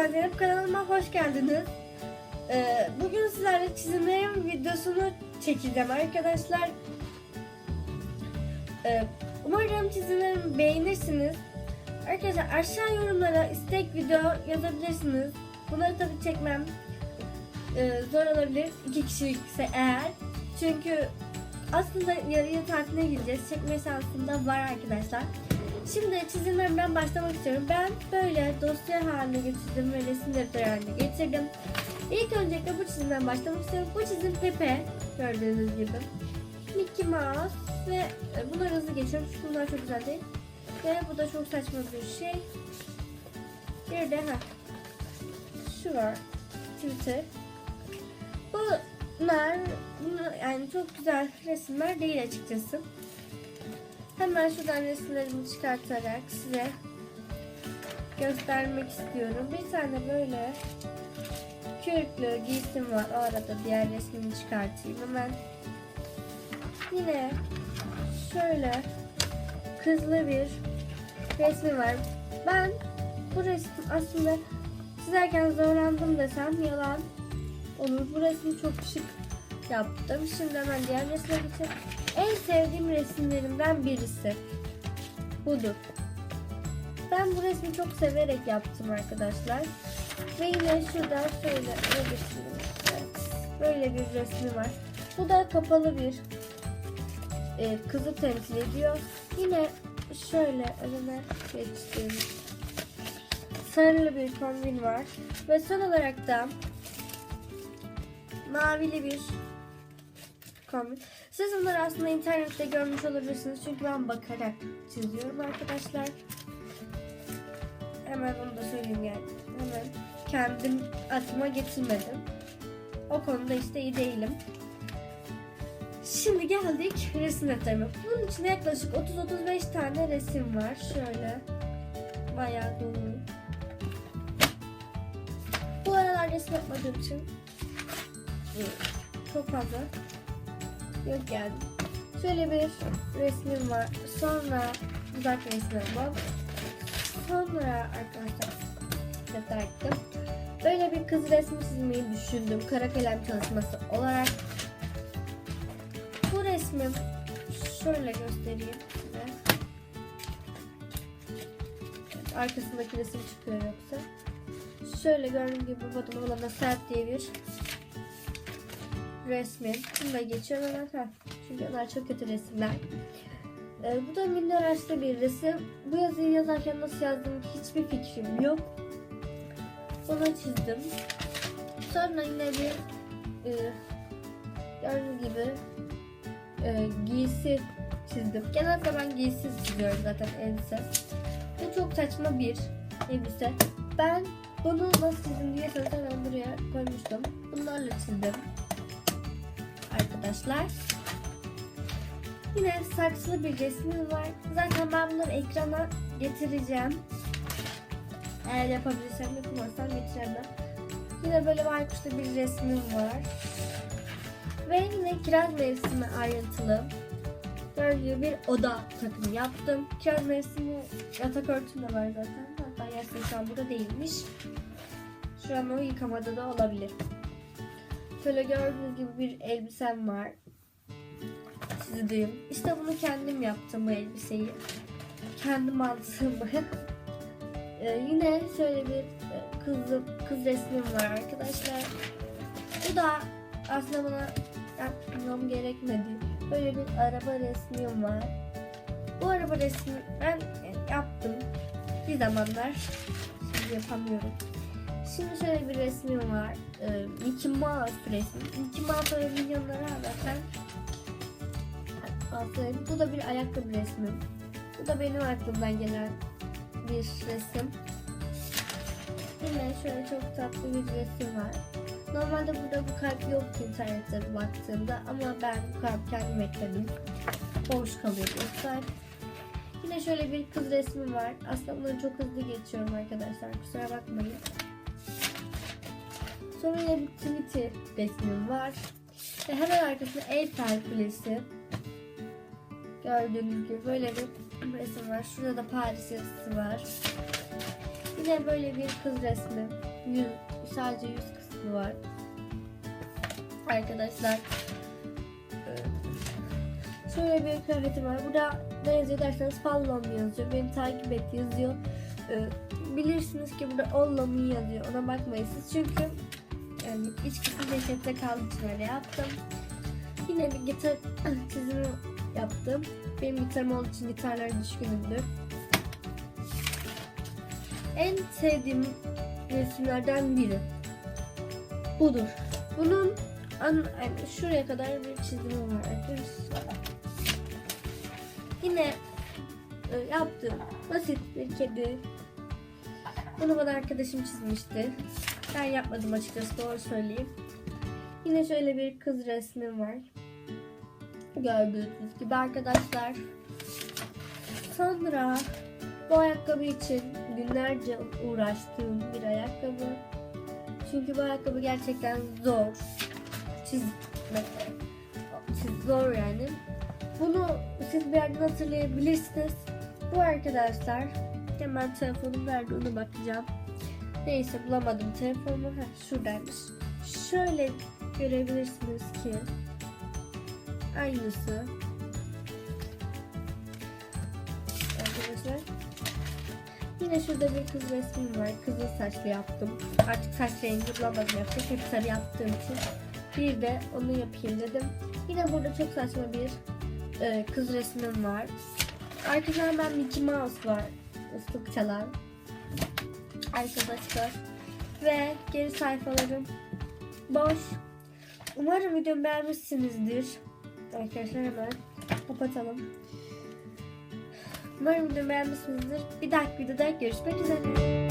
ben Zeynep kanalıma hoş geldiniz. Ee, bugün sizlerle çizimlerim videosunu çekeceğim arkadaşlar. Ee, umarım çizimlerimi beğenirsiniz. Arkadaşlar aşağı yorumlara istek video yazabilirsiniz. Bunları tabii çekmem e, zor olabilir iki kişilikse eğer. Çünkü aslında yarıya tatiline gideceğiz. Çekme şansım var arkadaşlar. Şimdi çizimlerimden başlamak istiyorum. Ben böyle dosya haline getirdim ve resim defteri haline getirdim. İlk öncelikle bu çizimden başlamak istiyorum. Bu çizim Pepe gördüğünüz gibi. Mickey Mouse ve e, bunları hızlı geçiyorum çünkü bunlar çok güzel değil. Ve bu da çok saçma bir şey. Bir de ha, şu var. Twitter. Bunlar, bunlar yani çok güzel resimler değil açıkçası. Hemen şuradan resimlerimi çıkartarak size göstermek istiyorum. Bir tane böyle kürklü giysim var. O arada diğer resmini çıkartayım hemen. Yine şöyle kızlı bir resmi var. Ben bu resim aslında çizerken zorlandım desem yalan olur. Bu resmi çok şık yaptım. Şimdi hemen diğer resme geçelim. En sevdiğim resimlerimden birisi. Budur. Ben bu resmi çok severek yaptım arkadaşlar. Ve yine şurada şöyle böyle bir resmi var. Bu da kapalı bir e, kızı temsil ediyor. Yine şöyle önüme geçtiğim sarılı bir kombin var. Ve son olarak da mavili bir kombin. Siz bunları aslında internette görmüş olabilirsiniz. Çünkü ben bakarak çiziyorum arkadaşlar. Hemen onu da söyleyeyim yani. Hemen kendim aklıma getirmedim. O konuda işte iyi değilim. Şimdi geldik resim defterime. Bunun içinde yaklaşık 30-35 tane resim var. Şöyle bayağı dolu. Bu aralar resim yapmadığım için çok fazla yok yani. Şöyle bir resmim var. Sonra uzak resmim var. Sonra arkadaşlar defter ettim. Böyle bir kız resmi çizmeyi düşündüm. Kara kalem çalışması olarak. Bu resmim şöyle göstereyim size. Arkasındaki resim çıkıyor yoksa. Şöyle gördüğüm gibi Batman olana sert diye bir resmi. Bunu da geçiyorum hemen. Çünkü onlar çok kötü resimler. Ee, bu da minnoraçlı bir resim. Bu yazıyı yazarken nasıl yazdığım hiçbir fikrim yok. Bunu çizdim. Sonra yine bir e, gördüğünüz gibi e, giysi çizdim. Genelde ben giysiz çiziyorum zaten elbise. Bu çok saçma bir elbise. Ben bunu nasıl çizdim diye ben buraya koymuştum. Bunlarla çizdim arkadaşlar. Yine saksılı bir resmim var. Zaten ben bunları ekrana getireceğim. Eğer yapabilirsem yapamazsam getiremem. Yine böyle baykuşlu bir resmim var. Ve yine kiraz mevsimi ayrıntılı. Böyle bir oda takımı yaptım. Kiraz mevsimi yatak örtüm de var zaten. Hatta yastığı şu an burada değilmiş. Şu an o yıkamada da olabilir. Şöyle gördüğünüz gibi bir elbisem var. Çizdiğim. İşte bunu kendim yaptım bu elbiseyi. Kendi mantığımı. ee, yine şöyle bir e, kızım, kız resmim var arkadaşlar. Bu da aslında bana yapmam gerekmedi. Böyle bir araba resmim var. Bu araba resmi ben yaptım. Bir zamanlar. Şimdi yapamıyorum. Şimdi şöyle bir resmim var. Ee, Mickey Mouse resmi. Mickey Mouse böyle milyonları anlatan. Aferin. Bu da bir ayakkabı resmim. Bu da benim aklımdan gelen bir resim. Yine şöyle çok tatlı bir resim var. Normalde burada bu kalp yoktu internette baktığımda ama ben bu kalp kendim ekledim. Boş kalıyor bu kalp. Yine şöyle bir kız resmi var. Aslında bunları çok hızlı geçiyorum arkadaşlar. Kusura bakmayın. Sonra yine bir Trinity resmim var. Ve hemen arkasında Eiffel Kulesi. Gördüğünüz gibi böyle bir resim var. Şurada da Paris yazısı var. Yine böyle bir kız resmi yüz, sadece yüz kısmı var. Arkadaşlar şöyle bir kıyafetim var. Burada ne yazıyor derseniz follow me yazıyor. Beni takip et yazıyor. E, bilirsiniz ki burada me yazıyor. Ona bakmayın siz çünkü yani iç kısım ceketle kaldığı için öyle yaptım. Yine bir gitar çizimi yaptım. Benim gitarım olduğu için gitarlara düşkünümdür. En sevdiğim resimlerden biri. Budur. Bunun an, yani şuraya kadar bir çizimi var. Yine e, yaptığım basit bir kedi. Bunu bana arkadaşım çizmişti. Ben yapmadım açıkçası doğru söyleyeyim. Yine şöyle bir kız resmim var. Gördüğünüz gibi arkadaşlar. Sonra bu ayakkabı için günlerce uğraştığım bir ayakkabı. Çünkü bu ayakkabı gerçekten zor. Çizmek. Çiz, zor yani. Bunu siz bir yerden hatırlayabilirsiniz. Bu arkadaşlar hemen telefonum nerede ona bakacağım. Neyse bulamadım telefonumu. Heh, şuradaymış. Şöyle görebilirsiniz ki aynısı. Arkadaşlar. Yine şurada bir kız resmim var. Kızıl saçlı yaptım. Artık saç rengi bulamadım yapacak. Hep sarı yaptığım için. Bir de onu yapayım dedim. Yine burada çok saçma bir e, kız resmim var. Arkadaşlar ben Mickey Mouse var. Islık çalan. Arkadaşlar. Ve geri sayfalarım boş. Umarım videomu beğenmişsinizdir. Arkadaşlar hemen kapatalım. Umarım videomu beğenmişsinizdir. Bir dahaki videoda görüşmek üzere.